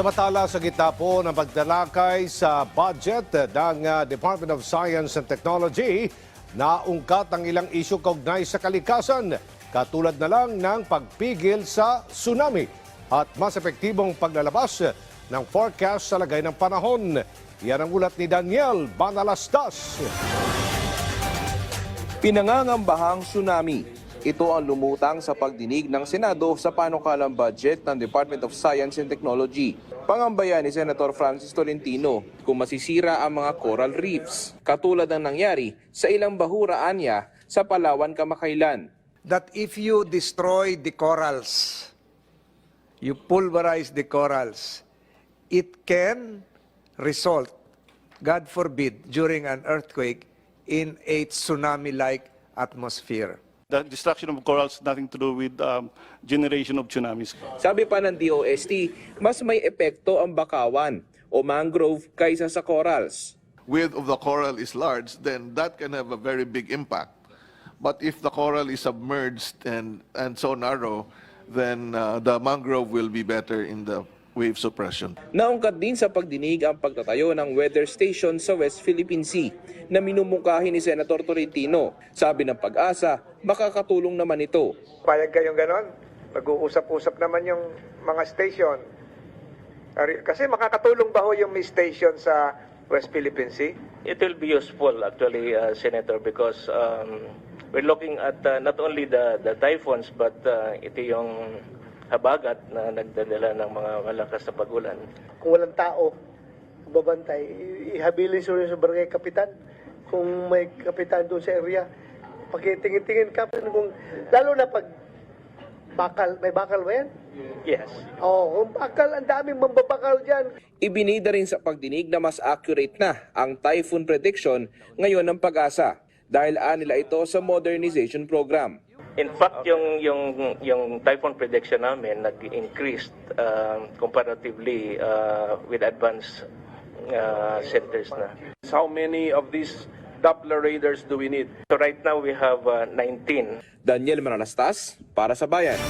Samantala sa gitna po ng pagtalakay sa budget ng uh, Department of Science and Technology, naungkat ang ilang isyu kaugnay sa kalikasan, katulad na lang ng pagpigil sa tsunami at mas epektibong paglalabas ng forecast sa lagay ng panahon. Yan ang ulat ni Daniel Banalastas. Pinangangambahang tsunami. Ito ang lumutang sa pagdinig ng Senado sa panukalang budget ng Department of Science and Technology. Pangambayan ni Senator Francis Tolentino kung masisira ang mga coral reefs, katulad ng nangyari sa ilang bahuraan niya sa Palawan kamakailan. that if you destroy the corals, you pulverize the corals, it can result, God forbid, during an earthquake in a tsunami-like atmosphere. The destruction of corals nothing to do with um, generation of tsunamis. Sabi pa ng DOST, mas may epekto ang bakawan o mangrove kaysa sa corals. width of the coral is large, then that can have a very big impact. But if the coral is submerged and, and so narrow, then uh, the mangrove will be better in the wave suppression. Naungkat din sa pagdinig ang pagtatayo ng weather station sa West Philippine Sea na minumungkahi ni Senator Tolentino. Sabi ng pag-asa, makakatulong naman ito. Payag kayong ganon? Mag-uusap-usap naman yung mga station. Kasi makakatulong ba ho yung may station sa West Philippine Sea? It will be useful actually, uh, Senator, because um, we're looking at uh, not only the, the typhoons but uh, ito yung habagat na nagdadala ng mga malakas na pagulan. kung walang tao babantay, ihabilin sa sa barangay kapitan. Kung may kapitan doon sa area, pakitingin-tingin ka kung lalo na pag bakal, may bakal ba yan? Yes. Oo, kung bakal, ang daming mambabakal dyan. Ibinida rin sa pagdinig na mas accurate na ang typhoon prediction ngayon ng pag-asa dahil nila ito sa modernization program. In fact, yung yung yung typhoon prediction namin nag-increased um, comparatively uh, with advanced uh, centers na. How many of these Doppler radars do we need? So right now we have uh, 19 Daniel Manalastas para sa Bayan.